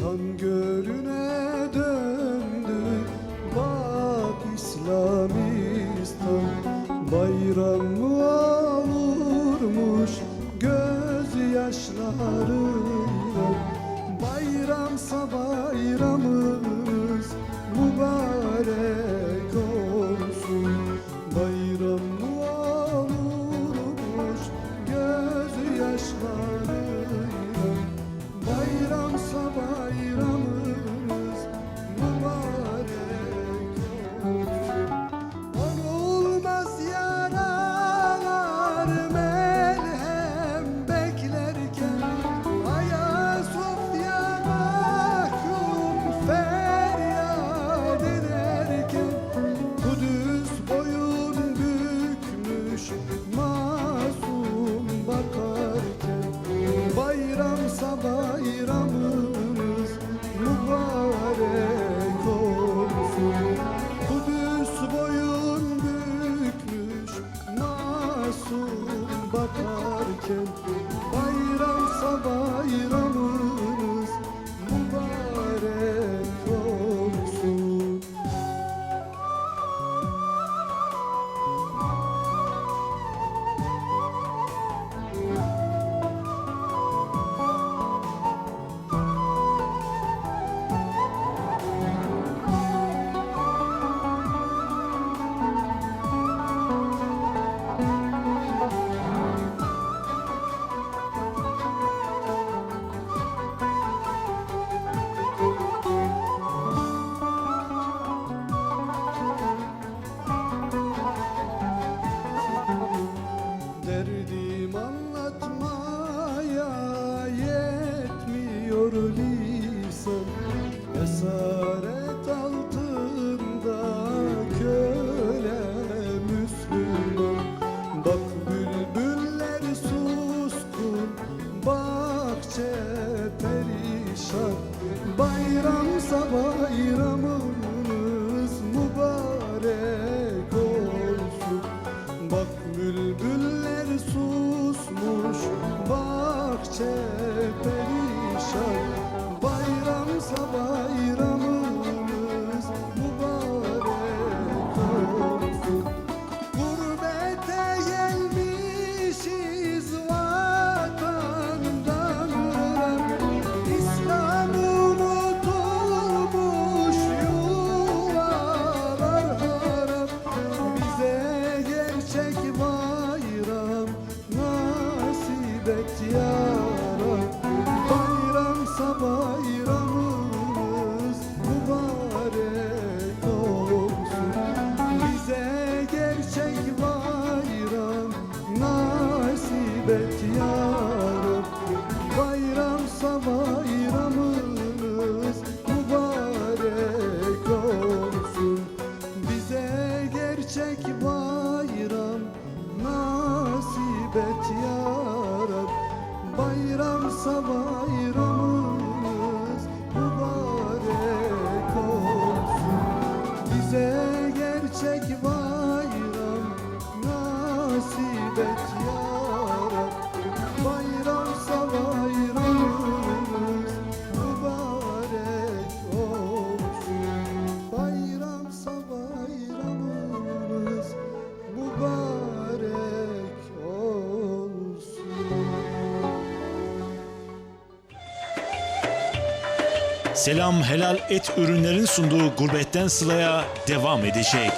kan görüne döndü Bak İslamistan bayram mı olurmuş göz yaşlarıyla Bayramsa bayramımız mübarek bakarken neşe perişan Bayramsa bayram muhabbet yarım Bayramsa bayramımız mübarek olsun. Bize gerçek bayram nasip et yarım Bayramsa bayramımız mübarek olsun. Bize gerçek bayram nasip et Selam helal et ürünlerin sunduğu gurbetten sılaya devam edecek.